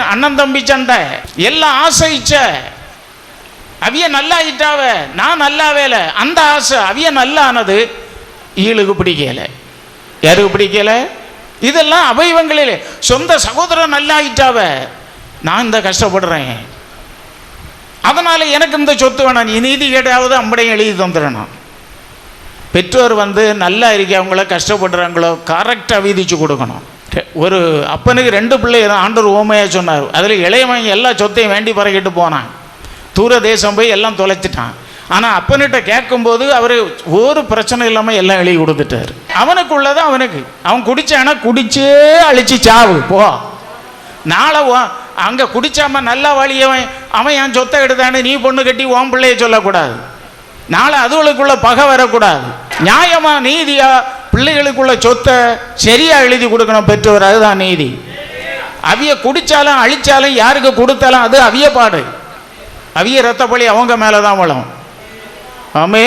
அண்ணன் தம்பி சண்டை. எல்லாம் ஆசைச்ச. அவிய நல்லா ஆயிட்டாவ நான் நல்லாவேல. அந்த ஆசை அவிய நல்லானது. ஈழுக்கு பிடிக்கல. யாருக்கு பிடிக்கல? இதெல்லாம் அவைவங்களில் சொந்த சகோதரன் நல்லா ஆயிட்டாவ நான் இந்த கஷ்டப்படுறேன். அதனால் எனக்கு இந்த சொத்து வேணாம். நீ நீதி கேட்டாவது அம்படையும் எழுதி தந்துடணும். பெற்றோர் வந்து நல்லா இருக்கவங்கள கஷ்டப்படுறாங்களோ கரெக்டாக வீதிச்சு கொடுக்கணும். ஒரு அப்பனுக்கு ரெண்டு பிள்ளை ஆண்டவர் ஓமையாக சொன்னார். அதில் இளையவன் எல்லா சொத்தையும் வேண்டி பறக்கிட்டு போனான். தூர தேசம் போய் எல்லாம் தொலைச்சிட்டான். ஆனால் அப்பன்கிட்ட கேட்கும்போது அவர் ஒரு பிரச்சனை இல்லாமல் எல்லாம் எழுதி கொடுத்துட்டார். அவனுக்குள்ளது அவனுக்கு. அவன் குடித்தானா குடிச்சே அழிச்சு சாவு போ. நாளை அங்கே குடிச்சாம நல்லா வழியவன் அவன் என் சொத்தை எடுத்தானே நீ பொண்ணு கட்டி உன் பிள்ளைய சொல்லக்கூடாது. நாளை அதுகளுக்குள்ள பகை வரக்கூடாது. நியாயமா நீதியா பிள்ளைகளுக்குள்ள சொத்தை சரியாக எழுதி கொடுக்கணும் பெற்றோர் அதுதான் நீதி. அவிய குடித்தாலும் அழித்தாலும் யாருக்கு கொடுத்தாலும் அது அவிய பாடு. அவிய ரத்தப்பழி அவங்க மேலே தான் வளம் ஆமே.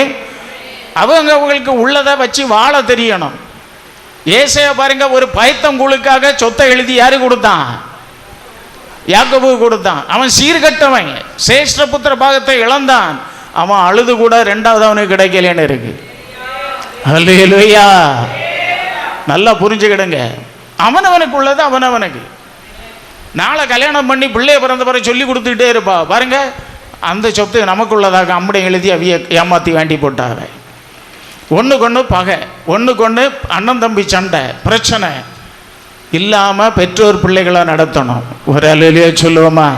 அவங்க அவங்களுக்கு உள்ளதை வச்சு வாழ தெரியணும். ஏசைய பாருங்க ஒரு பயத்தங்குழுக்காக சொத்தை எழுதி யாரு கொடுத்தான்? யாக்கபு கொடுத்தான். அவன் சீர்கட்டவன். சேஷ்டபுத்திர பாகத்தை இழந்தான். அவன் அழுது கூட ரெண்டாவது அவனுக்கு கிடைக்கலன்னு இருக்கு. அல்லேலூயா நல்லா புரிஞ்சுக்கிடுங்க. அவனவனுக்கு உள்ளது அவனவனுக்கு. நாளை கல்யாணம் பண்ணி பிள்ளைய பிறந்த பிறகு சொல்லி கொடுத்துக்கிட்டே இருப்பா. பாருங்க அந்த சொத்து நமக்குள்ளதாக அம்படை எழுதி அவிய ஏமாற்றி வேண்டி போட்டாங்க. ஒன்றுக்கு ஒன்று பகை ஒன்றுக்கு ஒன்று அண்ணன் தம்பி சண்டை பிரச்சனை. இல்லாமல் பெற்றோர் பிள்ளைகளை நடத்தணும். ஒரு அலையிலேயே சொல்லுவோமா?